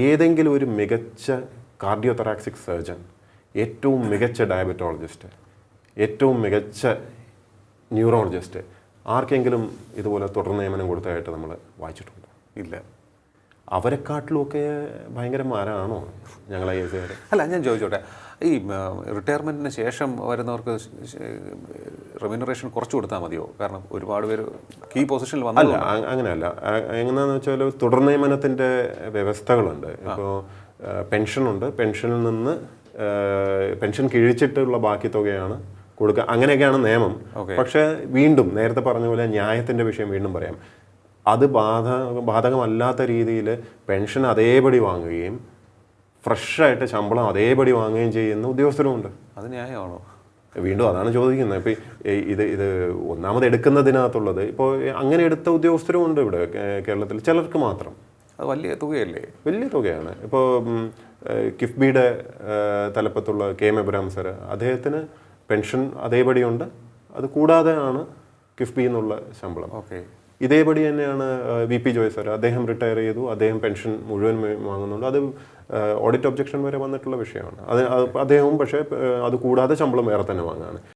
ഏതെങ്കിലും ഒരു മികച്ച കാർഡിയോതെറാക്സിക് സർജൻ ഏറ്റവും മികച്ച ഡയബറ്റോളജിസ്റ്റ് ഏറ്റവും മികച്ച ന്യൂറോളജിസ്റ്റ് ആർക്കെങ്കിലും ഇതുപോലെ തുടർ നിയമനം കൊടുത്തതായിട്ട് നമ്മൾ വായിച്ചിട്ടുണ്ട്? ഇല്ല. അവരെക്കാട്ടിലുമൊക്കെ ഭയങ്കരമാരാണോ ഞങ്ങളെ ഏത് അല്ല ഞാൻ ചോദിച്ചോട്ടെ. ഈ റിട്ടയർമെന്റിന് ശേഷം വരുന്നവർക്ക് റെമ്യൂണറേഷൻ കുറച്ച് കൊടുത്താൽ മതിയോ? കാരണം ഒരുപാട് പേര് കീ പൊസിഷനിൽ അല്ല വന്നല്ല അങ്ങനെയല്ല. എങ്ങനെയാണെന്ന് വെച്ചാൽ തുടർ നിയമനത്തിന്റെ വ്യവസ്ഥകളുണ്ട്. ഇപ്പോൾ പെൻഷനുണ്ട്. പെൻഷനിൽ നിന്ന് പെൻഷൻ കിഴിച്ചിട്ടുള്ള ബാക്കി തുകയാണ് കൊടുക്കുക അങ്ങനെയൊക്കെയാണ് നിയമം. പക്ഷേ വീണ്ടും നേരത്തെ പറഞ്ഞ പോലെ ന്യായത്തിന്റെ വിഷയം വീണ്ടും പറയാം. അത് ബാധ ബാധകമല്ലാത്ത രീതിയിൽ പെൻഷൻ അതേപടി വാങ്ങുകയും ഫ്രഷായിട്ട് ശമ്പളം അതേപടി വാങ്ങുകയും ചെയ്യുന്ന ഉദ്യോഗസ്ഥരുമുണ്ട്. അത് ന്യായമാണോ? വീണ്ടും അതാണ് ചോദിക്കുന്നത്. ഇപ്പോൾ ഇത് ഇത് ഒന്നാമത് എടുക്കുന്നതിനകത്തുള്ളത് ഇപ്പോൾ അങ്ങനെ എടുത്ത ഉദ്യോഗസ്ഥരും ഉണ്ട് ഇവിടെ കേരളത്തിൽ ചിലർക്ക് മാത്രം. അത് വലിയ തുകയല്ലേ? വലിയ തുകയാണ്. ഇപ്പോൾ കിഫ്ബിയുടെ തലപ്പത്തുള്ള കെ എം എബ്രാം സർ അദ്ദേഹത്തിന് പെൻഷൻ അതേപടിയുണ്ട്. അത് കൂടാതെ ആണ് കിഫ്ബി എന്നുള്ള ശമ്പളം. ഓക്കെ. ഇതേപടി തന്നെയാണ് വി പി ജോയ് സർ അദ്ദേഹം റിട്ടയർ ചെയ്തു. അദ്ദേഹം പെൻഷൻ മുഴുവൻ വാങ്ങുന്നുണ്ട്. അത് ഓഡിറ്റ് ഒബ്ജക്ഷൻ വരെ വന്നിട്ടുള്ള വിഷയമാണ്. അത് അദ്ദേഹവും പക്ഷേ അത് കൂടാതെ ശമ്പളം വേറെ തന്നെ വാങ്ങുകയാണ്